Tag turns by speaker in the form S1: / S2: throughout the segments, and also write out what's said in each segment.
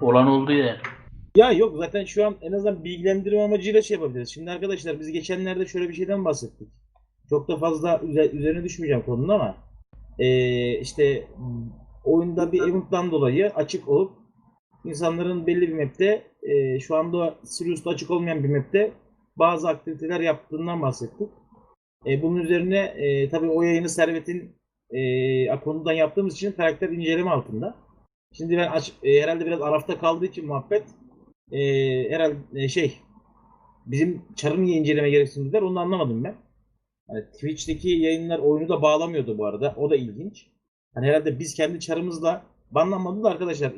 S1: Olan oldu ya.
S2: Ya yok zaten şu an en azından bilgilendirme amacıyla şey yapabiliriz. Şimdi arkadaşlar biz geçenlerde şöyle bir şeyden bahsettik. Çok da fazla üze- üzerine düşmeyeceğim konunun ama eee, işte oyunda bir event'tan dolayı açık olup insanların belli bir map'te eee, şu anda Sirius'ta açık olmayan bir map'te bazı aktiviteler yaptığından bahsettik. E, bunun üzerine e, tabii o yayını Servet'in e, konudan yaptığımız için karakter inceleme altında. Şimdi ben aç, e, herhalde biraz arafta kaldığı için muhabbet e, herhalde e, şey bizim çarı niye inceleme gereksindiler onu anlamadım ben. Hani Twitch'teki yayınlar oyunu da bağlamıyordu bu arada. O da ilginç. Hani herhalde biz kendi çarımızla banlanmadı da arkadaşlar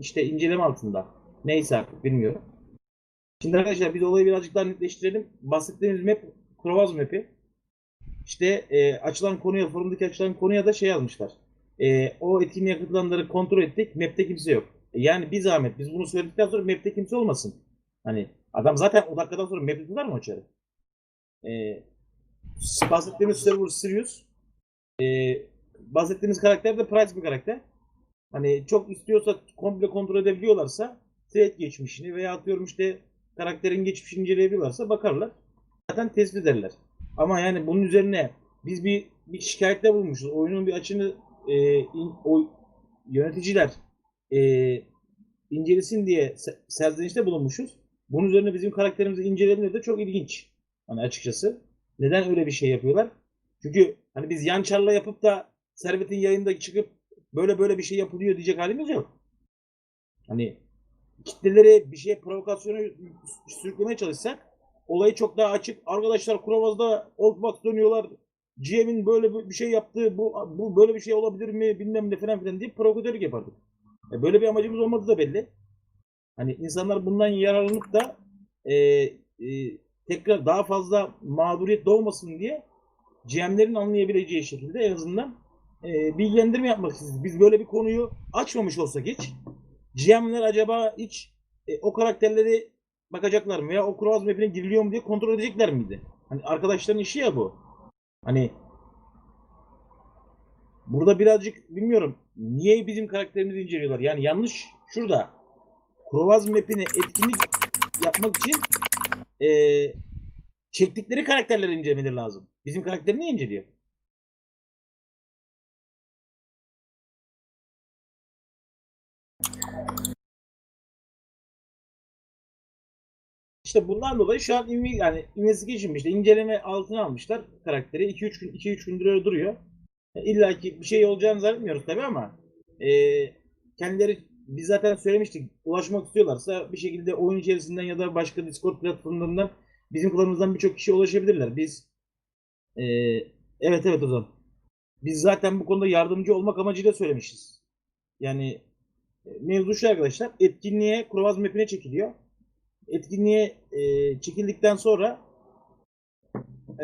S2: işte inceleme altında. Neyse artık bilmiyorum. Şimdi arkadaşlar biz olayı birazcık daha netleştirelim. Bahsettiğimiz map Krovaz map'i. İşte e, açılan konuya, forumdaki açılan konuya da şey yazmışlar. E, o etkinliğe katılanları kontrol ettik. Map'te kimse yok. E, yani bir zahmet. Biz bunu söyledikten sonra map'te kimse olmasın. Hani adam zaten o dakikadan sonra map'te tutar mı çarı? E, bahsettiğimiz server Sirius. E, bahsettiğimiz karakter de Price bir karakter. Hani çok istiyorsa komple kontrol edebiliyorlarsa thread geçmişini veya atıyorum işte karakterin geçmişini inceleyebiliyorlarsa bakarlar. Zaten tespit ederler. Ama yani bunun üzerine biz bir bir şikayette bulmuşuz. Oyunun bir açını e, in- o, yöneticiler e, incelesin diye se- serzenişte bulunmuşuz. Bunun üzerine bizim karakterimizi incelediğinde de çok ilginç. Hani açıkçası. Neden öyle bir şey yapıyorlar? Çünkü hani biz yan çarla yapıp da Servet'in yayında çıkıp böyle böyle bir şey yapılıyor diyecek halimiz yok. Hani kitleleri bir şeye provokasyona sürüklemeye çalışsak olayı çok daha açık. Arkadaşlar Kurovaz'da Oldbox dönüyorlar. GM'in böyle bir şey yaptığı bu, bu böyle bir şey olabilir mi bilmem ne falan filan diye provokatörlük yapardık. E böyle bir amacımız olmadığı da belli. Hani insanlar bundan yararlanıp da e, e, tekrar daha fazla mağduriyet doğmasın diye GM'lerin anlayabileceği şekilde en azından e, bilgilendirme yapmak istedik. Biz böyle bir konuyu açmamış olsak hiç GM'ler acaba hiç e, o karakterleri bakacaklar mı veya o Cross map'ine giriliyor mu diye kontrol edecekler miydi? Hani arkadaşların işi ya bu. Hani burada birazcık bilmiyorum niye bizim karakterimizi inceliyorlar? Yani yanlış şurada. Krovaz map'ine etkinlik yapmak için eee, çektikleri karakterleri incelemeleri lazım. Bizim karakteri niye inceliyor? İşte bundan dolayı şu an yani investigation işte inceleme altına almışlar karakteri. 2-3 gün 2-3 gündür öyle duruyor. İlla ki bir şey olacağını zannetmiyoruz tabii ama e, kendileri biz zaten söylemiştik. Ulaşmak istiyorlarsa bir şekilde oyun içerisinden ya da başka Discord platformlarından bizim klanımızdan birçok kişi ulaşabilirler. Biz e, evet evet o zaman. Biz zaten bu konuda yardımcı olmak amacıyla söylemişiz. Yani e, mevzu şu arkadaşlar. Etkinliğe Krovaz map'ine çekiliyor etkinliğe e, çekildikten sonra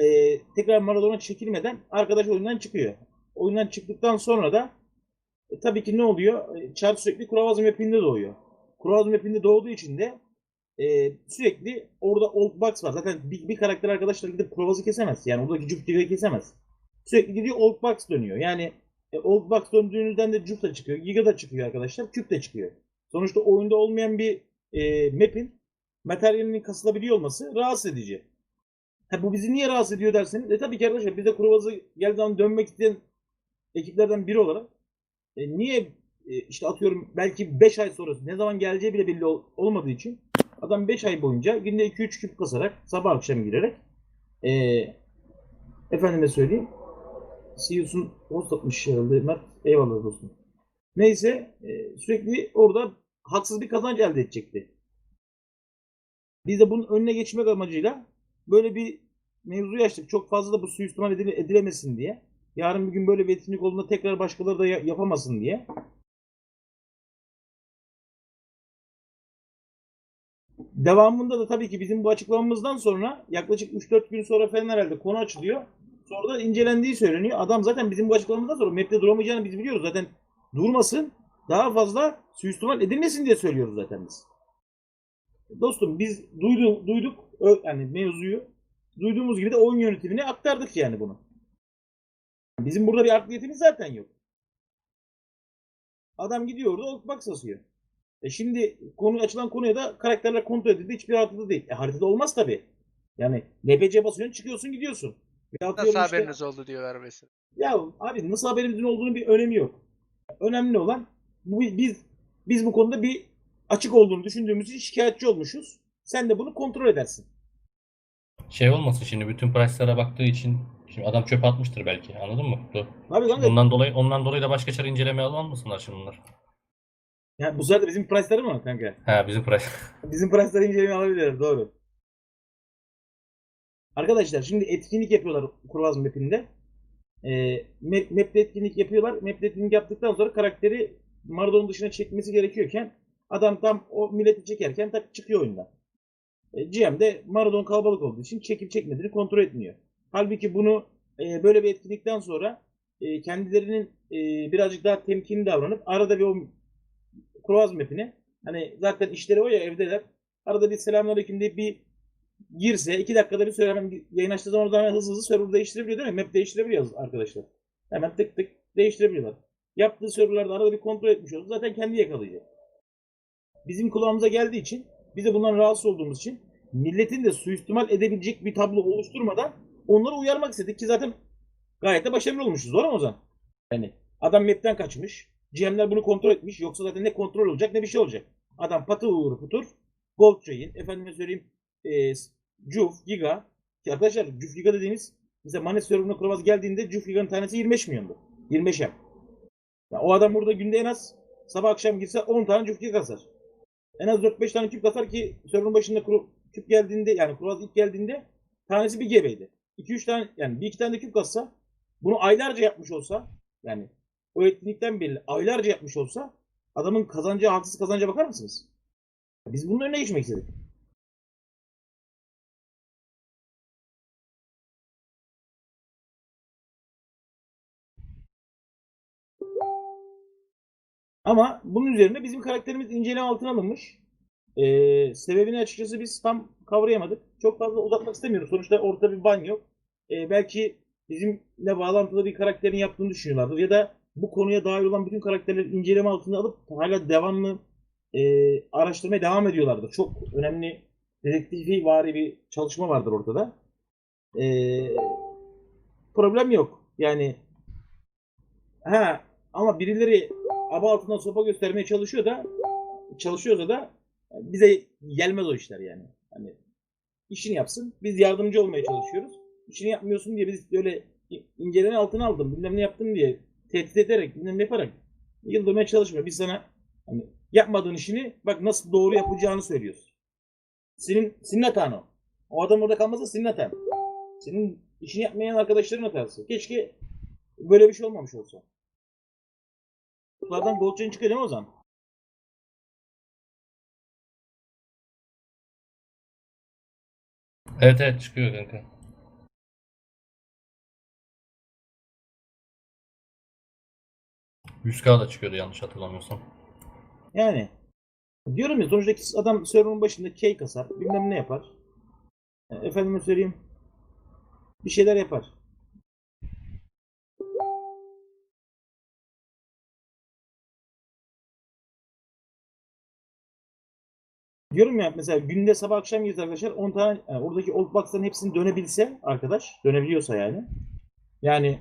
S2: e, tekrar Maradona çekilmeden arkadaş oyundan çıkıyor. Oyundan çıktıktan sonra da e, tabii ki ne oluyor? E, Char sürekli Kuravaz map'inde doğuyor. Kuravaz map'inde doğduğu için de e, sürekli orada old box var. Zaten bir, bir karakter arkadaşlar gidip Kuravaz'ı kesemez. Yani oradaki Jupiter'i kesemez. Sürekli gidiyor old box dönüyor. Yani e, old box döndüğünüzden de Jup da çıkıyor. Giga da çıkıyor arkadaşlar. Küp de çıkıyor. Sonuçta oyunda olmayan bir e, map'in materyalinin kasılabiliyor olması rahatsız edici. Ha, bu bizi niye rahatsız ediyor derseniz, e tabii ki arkadaşlar biz de Kurvaz'ı geldiği zaman dönmek isteyen ekiplerden biri olarak e, niye e, işte atıyorum belki 5 ay sonrası ne zaman geleceği bile belli ol- olmadığı için adam 5 ay boyunca günde 2-3 küp kasarak sabah akşam girerek e, efendime söyleyeyim CEO'sun host atmış herhalde Mert. Eyvallah dostum. Neyse e, sürekli orada haksız bir kazanç elde edecekti. Biz de bunun önüne geçmek amacıyla böyle bir mevzu açtık. Çok fazla da bu suistimal edile- edilemesin diye. Yarın bir gün böyle bir etkinlik olduğunda tekrar başkaları da ya- yapamasın diye. Devamında da tabii ki bizim bu açıklamamızdan sonra yaklaşık 3-4 gün sonra falan herhalde konu açılıyor. Sonra da incelendiği söyleniyor. Adam zaten bizim bu açıklamamızdan sonra map'te duramayacağını biz biliyoruz. Zaten durmasın daha fazla suistimal edilmesin diye söylüyoruz zaten biz. Dostum biz duydu, duyduk yani mevzuyu. Duyduğumuz gibi de oyun yönetimine aktardık yani bunu. Bizim burada bir akliyetimiz zaten yok. Adam gidiyor orada old box asıyor. E şimdi konu açılan konuya da karakterler kontrol edildi. Hiçbir haritada değil. E haritada olmaz tabii. Yani NPC basıyorsun çıkıyorsun gidiyorsun. Bir
S1: Nasıl
S2: işte-
S1: haberiniz oldu diyorlar mesela.
S2: ya abi nasıl haberimizin olduğunu bir önemi yok. Önemli olan bu, biz biz bu konuda bir açık olduğunu düşündüğümüz için şikayetçi olmuşuz. Sen de bunu kontrol edersin.
S3: Şey olmasın şimdi bütün price'lara baktığı için şimdi adam çöp atmıştır belki. Anladın mı? Bu-
S2: Abi kanka
S3: Ondan dolayı ondan dolayı da başka çare inceleme almasınlar şimdi bunlar.
S2: ya bu sefer bizim price'ları mı kanka?
S3: Ha bizim price.
S2: Bizim price'ları inceleme alabilirler doğru. Arkadaşlar şimdi etkinlik yapıyorlar Kurvaz map'inde. Map, map'te etkinlik yapıyorlar. Map'te etkinlik yaptıktan sonra karakteri Maradona dışına çekmesi gerekiyorken adam tam o milleti çekerken tak çıkıyor oyundan. E, GM de Maradona kalabalık olduğu için çekip çekmediğini kontrol etmiyor. Halbuki bunu e, böyle bir etkinlikten sonra e, kendilerinin e, birazcık daha temkinli davranıp arada bir o Kurvaz map'ine hani zaten işleri o ya evdeler. Arada bir selamünaleyküm deyip bir girse iki dakikada bir süre hemen yayın açtığı zaman o zaman hızlı hızlı server değiştirebiliyor değil mi? Map değiştirebiliyoruz arkadaşlar. Hemen tık tık değiştirebiliyorlar. Yaptığı serverlarda arada bir kontrol etmiş oldu. Zaten kendi yakalayacak. Bizim kulağımıza geldiği için biz de bundan rahatsız olduğumuz için milletin de suistimal edebilecek bir tablo oluşturmadan onları uyarmak istedik ki zaten gayet de başarılı olmuşuz. Doğru mu Ozan? Yani adam map'ten kaçmış. GM'ler bunu kontrol etmiş. Yoksa zaten ne kontrol olacak ne bir şey olacak. Adam patı uğru putur. Gold Train. Efendime söyleyeyim e, Juf, Giga. Ki arkadaşlar Juf Giga dediğimiz mesela Manes serverına Krovaz geldiğinde Juf Giga'nın tanesi 25 milyondu. 25 M. Ya o adam burada günde en az sabah akşam girse 10 tane Juf Giga kasar. En az 4-5 tane küp kasar ki serverın başında kru- küp geldiğinde yani Krovaz ilk geldiğinde tanesi bir GB'ydi. 2-3 tane yani bir iki tane de küp kassa bunu aylarca yapmış olsa yani o etkinlikten beri aylarca yapmış olsa adamın kazancı haksız kazanca bakar mısınız? Biz bunun önüne geçmek istedik. Ama bunun üzerine bizim karakterimiz inceleme altına alınmış. Ee, sebebini açıkçası biz tam kavrayamadık. Çok fazla uzatmak istemiyoruz. Sonuçta ortada bir ban yok. Ee, belki bizimle bağlantılı bir karakterin yaptığını düşünüyorlardır. Ya da bu konuya dahil olan bütün karakterleri inceleme altına alıp hala devamlı e, araştırmaya devam ediyorlardır. Çok önemli dedektifi vari bir çalışma vardır ortada. Ee, problem yok. Yani ha ama birileri aba altından sopa göstermeye çalışıyor da çalışıyorsa da bize gelmez o işler yani. Hani işini yapsın. Biz yardımcı olmaya çalışıyoruz. İşini yapmıyorsun diye biz öyle inceleme altına aldım. Bilmem ne yaptın diye tehdit ederek, bilmem ne yaparak yıldırmaya çalışmıyor. Biz sana hani yapmadığın işini bak nasıl doğru yapacağını söylüyoruz. Senin, senin hatan o. O adam orada kalmasa senin hatan. Senin işini yapmayan arkadaşların hatası. Keşke böyle bir şey olmamış olsa. Bunlardan gold chain çıkacağım o zaman.
S3: Evet evet çıkıyor kanka. Yüz k da çıkıyordu yanlış hatırlamıyorsam.
S2: Yani diyorum ya sonuçta adam server'ın başında key kasar, bilmem ne yapar. E, Efendime söyleyeyim bir şeyler yapar. Diyorum ya mesela günde sabah akşam girdi arkadaşlar 10 tane yani oradaki old box'ların hepsini dönebilse arkadaş dönebiliyorsa yani. Yani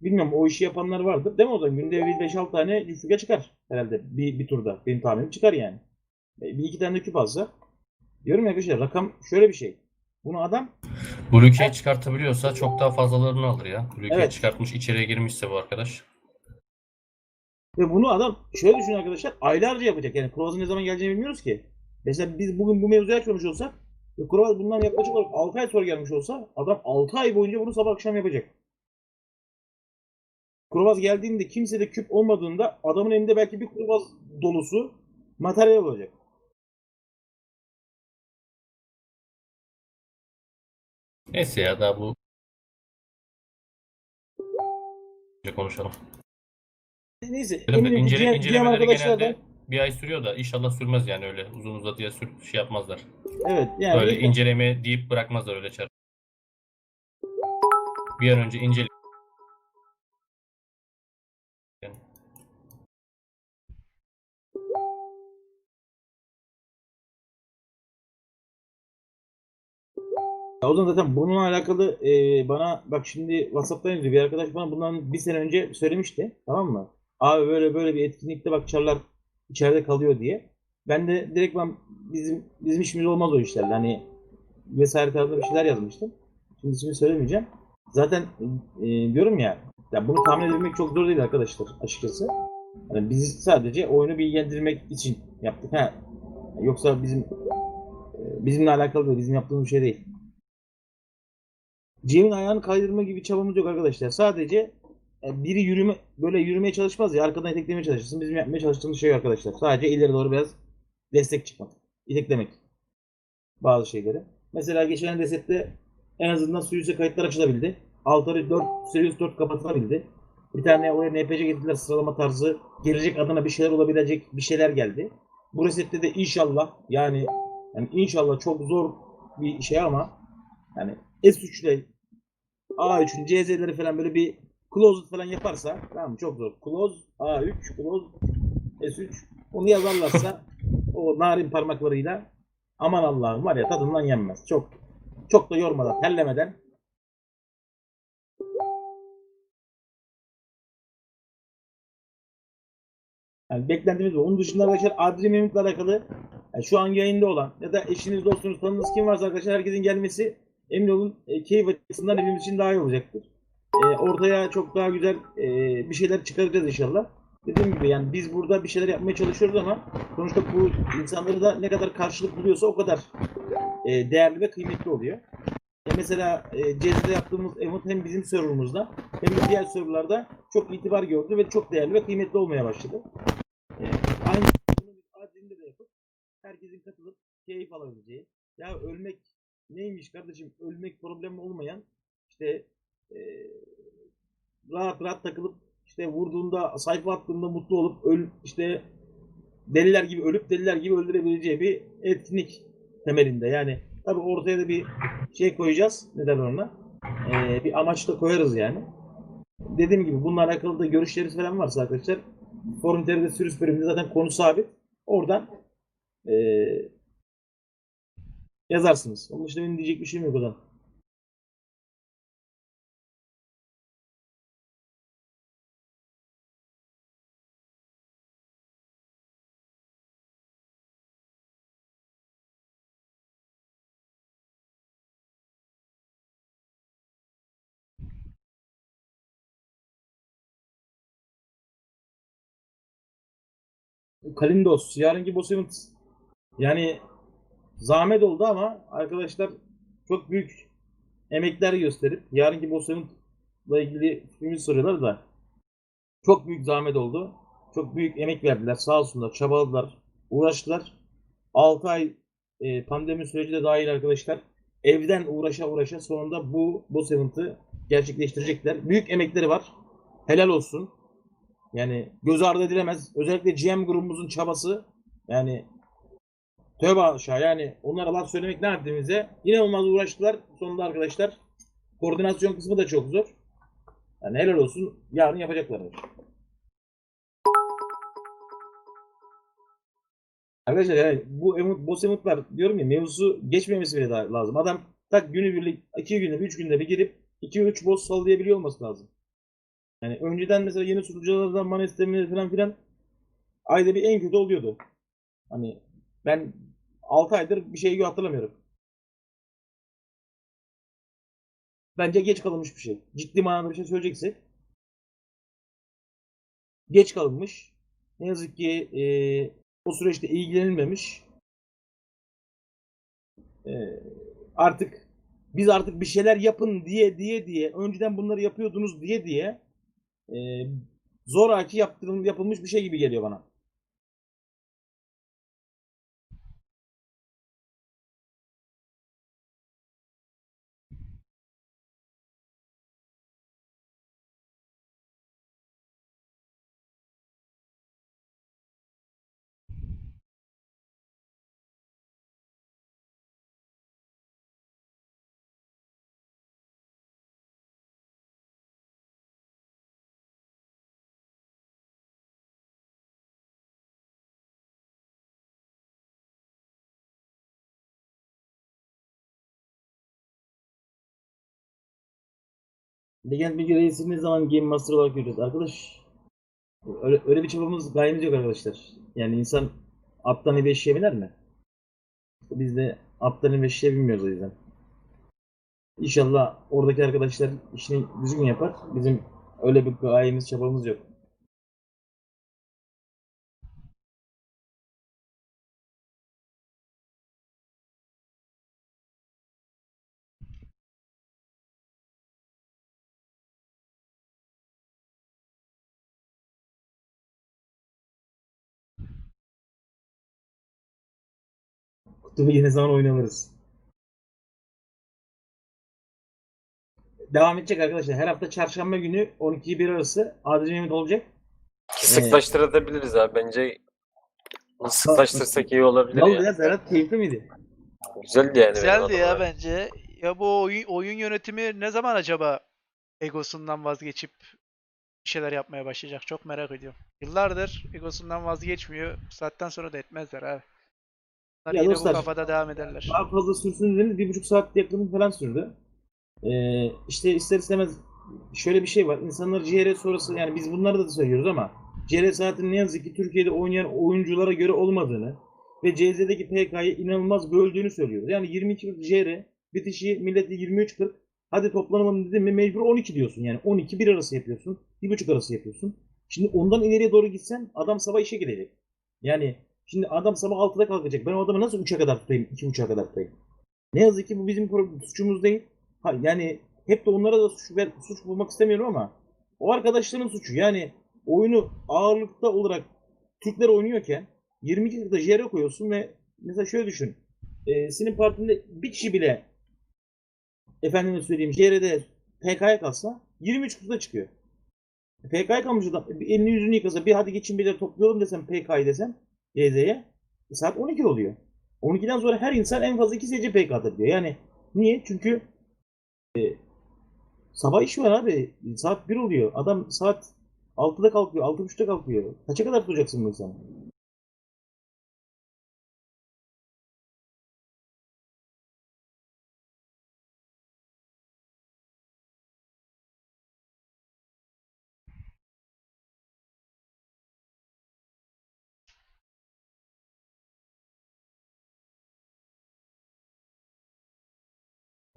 S2: bilmiyorum o işi yapanlar vardır. Değil mi o zaman? Günde bir 5-6 tane yüzüge çıkar herhalde bir, bir turda. Benim tahminim çıkar yani. E, Bir iki tane de küp alsa. Diyorum ya arkadaşlar rakam şöyle bir şey. Bunu adam
S3: Blue çıkartabiliyorsa çok daha fazlalarını alır ya. Blue
S2: Evet.
S3: çıkartmış içeriye girmişse bu arkadaş.
S2: ve bunu adam şöyle düşünün arkadaşlar aylarca yapacak. Yani Krovaz'ın ne zaman geleceğini bilmiyoruz ki. Mesela biz bugün bu mevzuyu açmamış olsak ve Krovaz bundan yaklaşık olarak 6 ay sonra gelmiş olsa adam 6 ay boyunca bunu sabah akşam yapacak. Krovaz geldiğinde kimse de küp olmadığında adamın elinde belki bir Krovaz dolusu materyal olacak.
S3: Neyse ya daha bu konuşalım.
S2: Neyse eminim
S3: incele,
S2: diğer, diğer arkadaşlar da
S3: bir ay sürüyor da inşallah sürmez yani öyle uzun uzadıya sür, şey yapmazlar.
S2: Evet yani.
S3: Böyle inceleme deyip bırakmazlar öyle çar. Bir an önce incele.
S2: O zaman zaten bununla alakalı e, bana bak şimdi WhatsApp'tan yazıyor. Bir arkadaş bana bundan bir sene önce söylemişti. Tamam mı? Abi böyle böyle bir etkinlikte bak çarlar içeride kalıyor diye. Ben de direkt ben bizim bizim işimiz olmaz o işlerle hani vesaire tarzında bir şeyler yazmıştım. Şimdi ismini söylemeyeceğim. Zaten e, diyorum ya, ya bunu tahmin edebilmek çok zor değil arkadaşlar açıkçası. Yani biz sadece oyunu bilgilendirmek için yaptık. Ha. Yoksa bizim e, bizimle alakalı değil, bizim yaptığımız bir şey değil. Cem'in ayağını kaydırma gibi çabamız yok arkadaşlar. Sadece biri yürüme böyle yürümeye çalışmaz ya arkadan iteklemeye çalışırsın. Bizim yapmaya çalıştığımız şey arkadaşlar. Sadece ileri doğru biraz destek çıkmak. İteklemek. Bazı şeyleri. Mesela geçen resette en azından Sirius'e kayıtlar açılabildi. Altarı 4, Sirius 4 kapatılabildi. Bir tane oraya NPC getirdiler sıralama tarzı. Gelecek adına bir şeyler olabilecek bir şeyler geldi. Bu resette de inşallah yani, yani inşallah çok zor bir şey ama yani S3 ile A3'ün CZ'leri falan böyle bir closed falan yaparsa tamam çok zor. Close A3, close S3 onu yazarlarsa o narin parmaklarıyla aman Allah'ım var ya tadından yenmez. Çok çok da yormadan, terlemeden Yani beklentimiz bu. Onun dışında arkadaşlar Adri Mehmet'le alakalı yani şu an yayında olan ya da eşiniz, dostunuz, tanıdığınız kim varsa arkadaşlar herkesin gelmesi emin olun e, keyif açısından hepimiz için daha iyi olacaktır. E, ortaya çok daha güzel e, bir şeyler çıkaracağız inşallah. Dediğim gibi yani biz burada bir şeyler yapmaya çalışıyoruz ama sonuçta bu insanları da ne kadar karşılık buluyorsa o kadar e, değerli ve kıymetli oluyor. E, mesela e, Cezre'de yaptığımız event hem bizim serverımızda hem de diğer serverlarda çok itibar gördü ve çok değerli ve kıymetli olmaya başladı. E, aynı bunu de yapıp herkesin katılıp keyif alabileceği. Ya ölmek neymiş kardeşim? Ölmek problemi olmayan işte e, rahat rahat takılıp işte vurduğunda sayfa attığında mutlu olup öl işte deliler gibi ölüp deliler gibi öldürebileceği bir etkinlik temelinde. Yani tabi ortaya da bir şey koyacağız. Ne derler ona? Ee, bir amaç da koyarız yani. Dediğim gibi bununla alakalı da görüşleriniz falan varsa arkadaşlar Forum TR'de Sirius bölümünde zaten konu sabit. Oradan ee, yazarsınız. Onun dışında benim diyecek bir şeyim yok o zaman. Kalindos, yarınki boss event. Yani zahmet oldu ama arkadaşlar çok büyük emekler gösterip yarınki boss event'la ilgili fikrimizi soruyorlar da çok büyük zahmet oldu. Çok büyük emek verdiler. Sağ olsunlar, çabaladılar, uğraştılar. 6 ay e, pandemi süreci de dahil arkadaşlar evden uğraşa uğraşa sonunda bu boss event'ı gerçekleştirecekler. Büyük emekleri var. Helal olsun. Yani göz ardı edilemez. Özellikle GM grubumuzun çabası yani tövbe aşağı yani onlara laf söylemek ne haddimize. İnanılmaz uğraştılar. Sonunda arkadaşlar koordinasyon kısmı da çok zor. Yani helal olsun. Yarın yapacaklar. Arkadaşlar yani bu emot, boss emotlar diyorum ya mevzusu geçmemesi bile lazım. Adam tak günü birlik, iki günde, üç günde bir girip iki üç boss sallayabiliyor olması lazım. Yani önceden mesela yeni sunuculardan mana istemleri falan filan ayda bir en kötü oluyordu. Hani ben 6 aydır bir şey hatırlamıyorum. Bence geç kalınmış bir şey. Ciddi manada bir şey söyleyeceksek geç kalınmış. Ne yazık ki e, o süreçte ilgilenilmemiş. E, artık biz artık bir şeyler yapın diye diye diye önceden bunları yapıyordunuz diye diye e, zoraki yaptırım, yapılmış bir şey gibi geliyor bana. Legend Bilgi Reis'i ne zaman Game Master olarak göreceğiz? Arkadaş öyle, öyle bir çabamız gayemiz yok arkadaşlar. Yani insan attan eve eşeğe biner mi? Biz de attan eve eşeğe binmiyoruz o yüzden. İnşallah oradaki arkadaşlar işini düzgün yapar. Bizim öyle bir gayemiz çabamız yok. Kutubu yine zaman oynanırız. Devam edecek arkadaşlar. Her hafta çarşamba günü 12'yi 1 arası Adil Mehmet olacak.
S1: Sıklaştırabiliriz abi. Bence sıklaştırsak iyi olabilir
S2: Ne oldu
S1: ya.
S2: Serhat? Keyifli miydi?
S1: Güzeldi yani. benim
S4: Güzeldi ya bence. Ya bu oyun, oyun yönetimi ne zaman acaba egosundan vazgeçip bir şeyler yapmaya başlayacak? Çok merak ediyorum. Yıllardır egosundan vazgeçmiyor. Bu saatten sonra da etmezler abi.
S2: Ya
S4: yine
S2: dostlar,
S4: bu kafada devam ederler.
S2: Daha fazla sürsün dediniz. Bir buçuk saat yakın falan sürdü. Ee, işte ister istemez şöyle bir şey var. İnsanlar CR sonrası yani biz bunları da söylüyoruz ama CR saatinin ne yazık ki Türkiye'de oynayan oyunculara göre olmadığını ve CZ'deki PK'yı inanılmaz böldüğünü söylüyoruz. Yani 22 CR bitişi milleti 23.40 hadi toplanalım dedim mi mecbur 12 diyorsun. Yani 12 bir arası yapıyorsun. bir buçuk arası yapıyorsun. Şimdi ondan ileriye doğru gitsen adam sabah işe gidecek. Yani şimdi adam sabah 6'da kalkacak. Ben o adamı nasıl 3'e kadar tutayım? 2.30'a kadar tutayım. Ne yazık ki bu bizim suçumuz değil. Ha, yani hep de onlara da suç, ver- suç bulmak istemiyorum ama o arkadaşların suçu. Yani oyunu ağırlıkta olarak Türkler oynuyorken 22 40'da JR koyuyorsun ve mesela şöyle düşün. E, senin partinde bir kişi bile efendime söyleyeyim JR'de PK'ya kalsa 23 40'da çıkıyor. PK'ya kalmış adam elini yüzünü yıkasa bir hadi geçin bir de toplayalım desem PK'yı desem YZ'ye e, saat 12 oluyor. 12'den sonra her insan en fazla 2 SC PK atabiliyor. Yani niye? Çünkü e, sabah iş var abi. Saat 1 oluyor. Adam saat 6'da kalkıyor, 6.30'da kalkıyor. Kaça kadar tutacaksın bu insanı?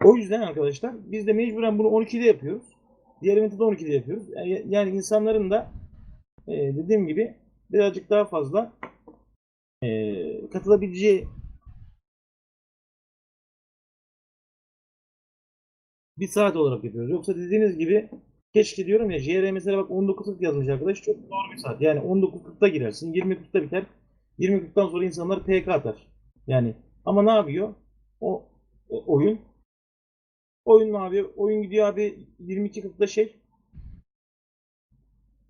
S2: O yüzden arkadaşlar biz de mecburen bunu 12'de yapıyoruz. Diğer eventi de 12'de yapıyoruz. Yani, insanların da e, dediğim gibi birazcık daha fazla e, katılabileceği bir saat olarak yapıyoruz. Yoksa dediğiniz gibi keşke diyorum ya JR mesela bak 19.40 yazmış arkadaş çok doğru bir saat. Yani 19.40'da girersin 20.40'da biter. 20.40'dan sonra insanlar PK atar. Yani ama ne yapıyor? O, o oyun Oyun abi, oyun gidiyor abi 22.40'da şey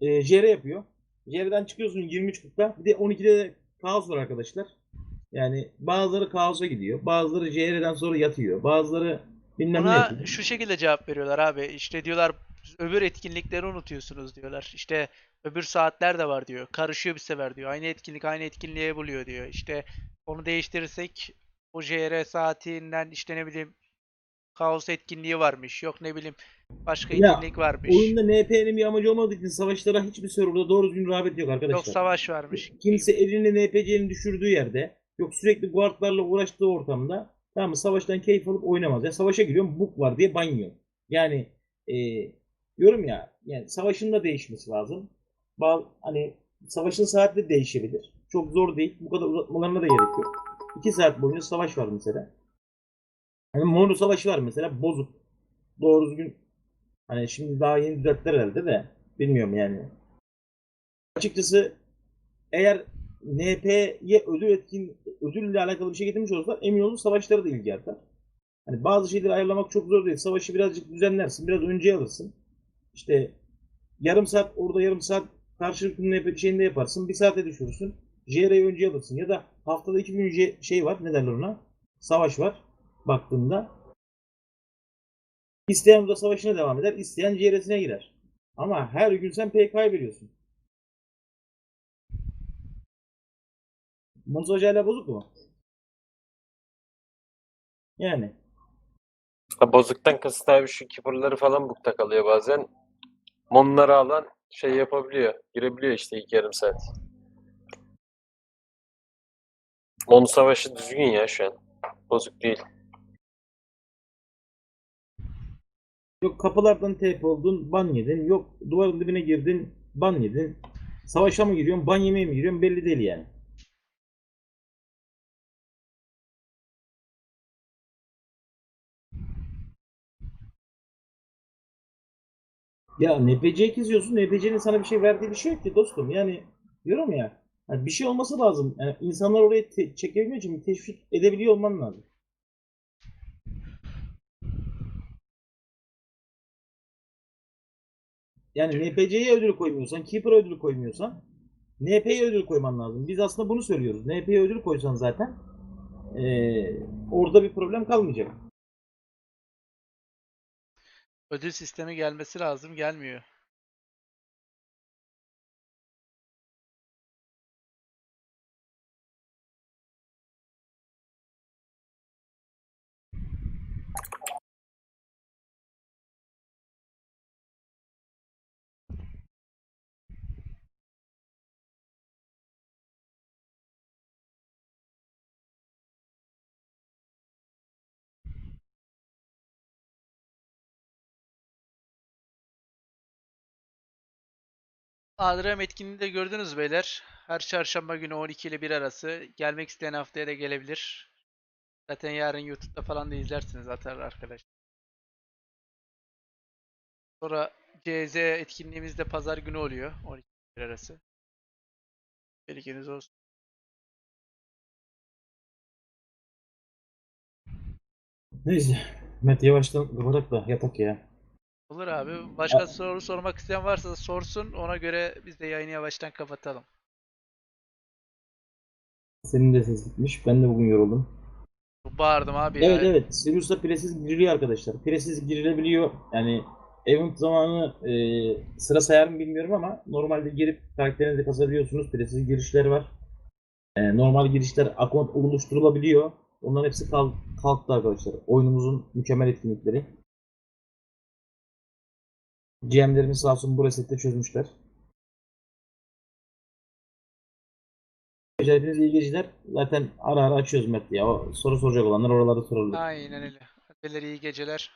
S2: e, JR yapıyor. JR'den çıkıyorsun 23.40'da. Bir de 12'de de kaos var arkadaşlar. Yani bazıları kaosa gidiyor. Bazıları JR'den sonra yatıyor. Bazıları bilmem ne
S4: Buna
S2: yapıyor.
S4: şu şekilde cevap veriyorlar abi. İşte diyorlar öbür etkinlikleri unutuyorsunuz diyorlar. İşte öbür saatler de var diyor. Karışıyor bir sefer diyor. Aynı etkinlik aynı etkinliğe buluyor diyor. İşte onu değiştirirsek o JR saatinden işte ne bileyim kaos etkinliği varmış. Yok ne bileyim başka
S2: Ya,
S4: etkinlik varmış.
S2: Oyunda NP'nin bir amacı olmadığı için savaşlara hiçbir serverda doğru düzgün rağbet yok arkadaşlar.
S4: Yok savaş varmış.
S2: Kimse elini NPC'nin düşürdüğü yerde yok sürekli guardlarla uğraştığı ortamda tamam mı savaştan keyif alıp oynamaz. Ya savaşa giriyorum bug var diye banyo. Yani e, diyorum ya yani savaşın da değişmesi lazım. Bazı, hani savaşın saati de değişebilir. Çok zor değil. Bu kadar uzatmalarına da gerek yok. 2 saat boyunca savaş var mesela. Hani Mono savaşı var mesela bozuk. Doğru düzgün hani şimdi daha yeni düzelttiler herhalde de bilmiyorum yani. Açıkçası eğer NP'ye ödül etkin ödülle alakalı bir şey getirmiş olsalar emin olun savaşlara da ilgi artar. Hani bazı şeyleri ayarlamak çok zor değil. Savaşı birazcık düzenlersin, biraz önceye alırsın. İşte yarım saat orada yarım saat karşılıklı NP şeyinde yaparsın. Bir saate düşürürsün. JR'yi önceye alırsın. Ya da haftada iki gün J- şey var. Ne derler ona? Savaş var. Baktığında. İsteyen burada savaşına devam eder. isteyen JR'sine girer. Ama her gün sen PK'yı veriyorsun. Montaj hala bozuk mu? Yani.
S1: Ha, bozuktan kasıt abi şu keeper'ları falan bukta kalıyor bazen. Monları alan şey yapabiliyor. Girebiliyor işte ilk yarım saat. Mon savaşı düzgün ya şu an. Bozuk değil.
S2: Yok kapılardan TP oldun, ban yedin. Yok duvarın dibine girdin, ban yedin. Savaşa mı giriyorsun, ban yemeye mi giriyorsun belli değil yani. Ya NPC'yi kesiyorsun, NPC'nin sana bir şey verdiği bir şey yok ki dostum. Yani diyorum ya, yani bir şey olması lazım. Yani insanlar oraya çekebilmek için teşvik edebiliyor olman lazım. Yani NPC'ye ödül koymuyorsan, Keeper'a ödül koymuyorsan NP'ye ödül koyman lazım. Biz aslında bunu söylüyoruz. NP'ye ödül koysan zaten eee, orada bir problem kalmayacak.
S4: Ödül sistemi gelmesi lazım. Gelmiyor. Adrem etkinliğini de gördünüz beyler. Her çarşamba günü 12 ile 1 arası. Gelmek isteyen haftaya da gelebilir. Zaten yarın YouTube'da falan da izlersiniz atar arkadaş. Sonra CZ etkinliğimiz de pazar günü oluyor. 12 ile 1 arası. Bilginiz olsun.
S2: Neyse. Mehmet yavaştan kapatak da yatak ya.
S4: Olur abi. Başka soru sormak isteyen varsa sorsun. Ona göre biz de yayını yavaştan kapatalım.
S2: Senin de ses gitmiş. Ben de bugün yoruldum.
S4: Bağırdım abi ya.
S2: Evet evet. Sirius'ta piresiz giriliyor arkadaşlar. Piresiz girilebiliyor. Yani event zamanı e, sıra sayar mı bilmiyorum ama normalde girip karakterinizi kasabiliyorsunuz. Piresiz girişler var. E, normal girişler account oluşturulabiliyor. Onların hepsi kal- kalktı arkadaşlar. Oyunumuzun mükemmel etkinlikleri. GM'lerimiz sağ olsun bu resette çözmüşler. Hepiniz iyi geceler. Zaten ara ara açıyoruz Mert ya. O soru soracak olanlar oralarda sorarlar.
S4: Aynen öyle. Beyler iyi geceler.